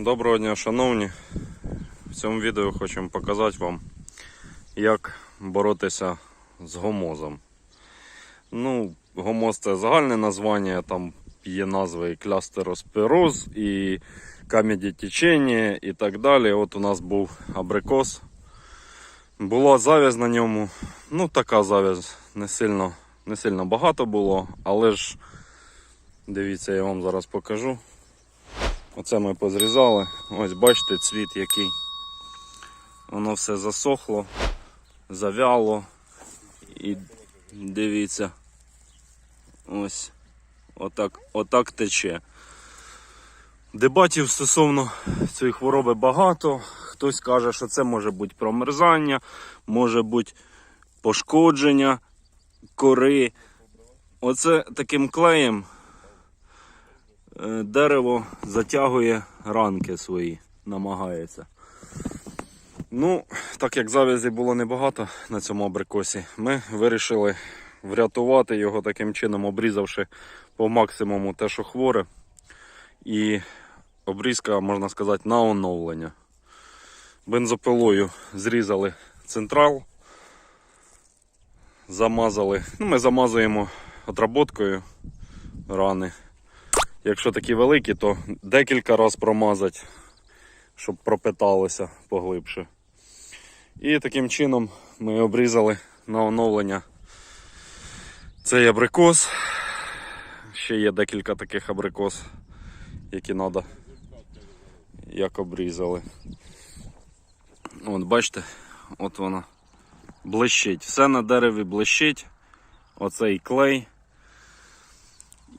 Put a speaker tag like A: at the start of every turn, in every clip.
A: Доброго дня, шановні. В цьому відео хочемо показати вам, як боротися з гомозом. Ну, гомоз це загальне названня, там є назви і клястероспироз, і течення і так далі. От у нас був абрикос. Була зав'язь на ньому. Ну, така зав'язь не сильно, не сильно багато було, але ж дивіться, я вам зараз покажу. Оце ми позрізали. Ось бачите цвіт який. Воно все засохло, завяло. І дивіться. Ось. Отак, отак тече. Дебатів стосовно цієї хвороби багато. Хтось каже, що це може бути промерзання, може бути пошкодження кори. Оце таким клеєм дерево затягує ранки свої, намагається. Ну, так як завязі було небагато на цьому абрикосі, ми вирішили врятувати його таким чином, обрізавши по максимуму те, що хворе. І обрізка, можна сказати, на оновлення. Бензопилою зрізали централ, замазали. Ну, ми замазуємо отработкою рани. Якщо такі великі, то декілька разів промазати, щоб пропиталося поглибше. І таким чином ми обрізали на оновлення цей абрикос. Ще є декілька таких абрикос, які треба, як обрізали. От бачите, от вона блищить. Все на дереві блищить. Оцей клей.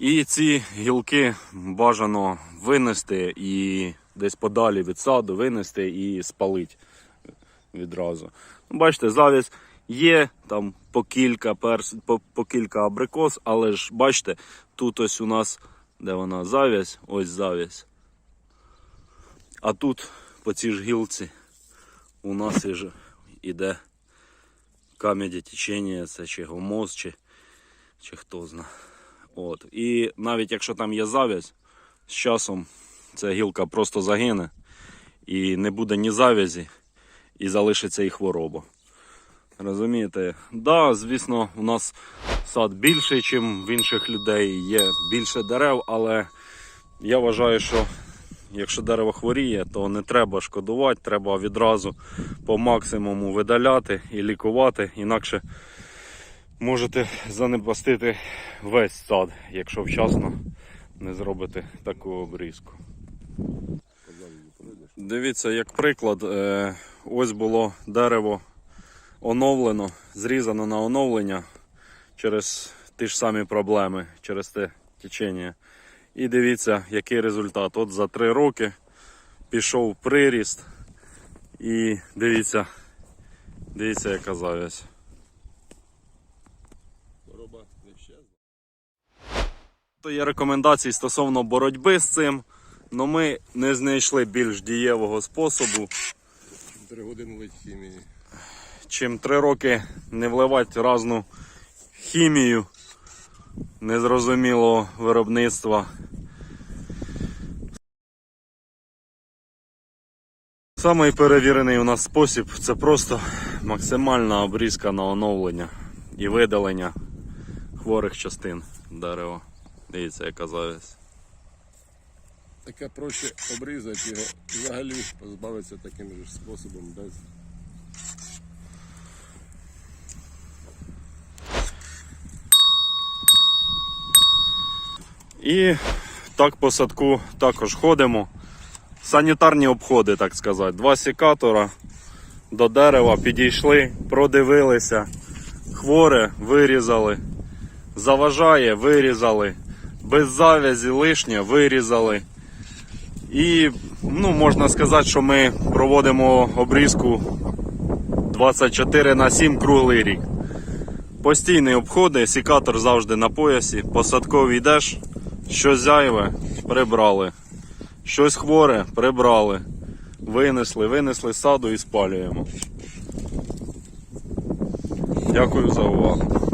A: І ці гілки бажано винести і десь подалі від саду винести і спалити відразу. Ну, Бачите, завість є там по кілька перс, по, по кілька абрикос, але ж бачите, тут ось у нас, де вона завязь, ось завязь. А тут по цій ж гілці у нас і ж іде кам'яді течення, це чи гомоз, чи, чи хто знає. От. І навіть якщо там є завязь, з часом ця гілка просто загине і не буде ні завязі, і залишиться і хвороба. Розумієте? Да, звісно, у нас сад більший, ніж в інших людей, є більше дерев, але я вважаю, що якщо дерево хворіє, то не треба шкодувати, треба відразу по максимуму видаляти і лікувати, інакше можете занепастити весь сад, якщо вчасно не зробите таку обрізку. Дивіться, як приклад, е, ось було дерево оновлено, зрізано на оновлення через ті ж самі проблеми, через те течення. І дивіться, який результат. От за три роки пішов приріст. І дивіться, дивіться, яка завязь.
B: Хвороба не щезла.
A: То є рекомендації стосовно боротьби з цим, але ми не знайшли більш дієвого способу,
B: Три години лить хімії.
A: чим три роки не вливати разну хімію незрозумілого виробництва. Самий перевірений у нас спосіб це просто максимальна обрізка на оновлення і видалення хворих частин дерева. Дивіться, яка завість.
B: Таке проще обрізати його взагалі позбавитися таким же способом без.
A: І так по садку також ходимо. Санітарні обходи, так сказати. Два секатора до дерева підійшли, продивилися, хворе вирізали, заважає, вирізали, без завязі лишнє вирізали. І ну, можна сказати, що ми проводимо обрізку 24 на 7 круглий рік. Постійні обходи, сікатор завжди на поясі, по садковій йдеш, щось зайве прибрали, щось хворе прибрали, винесли, винесли саду і спалюємо. Дякую за увагу.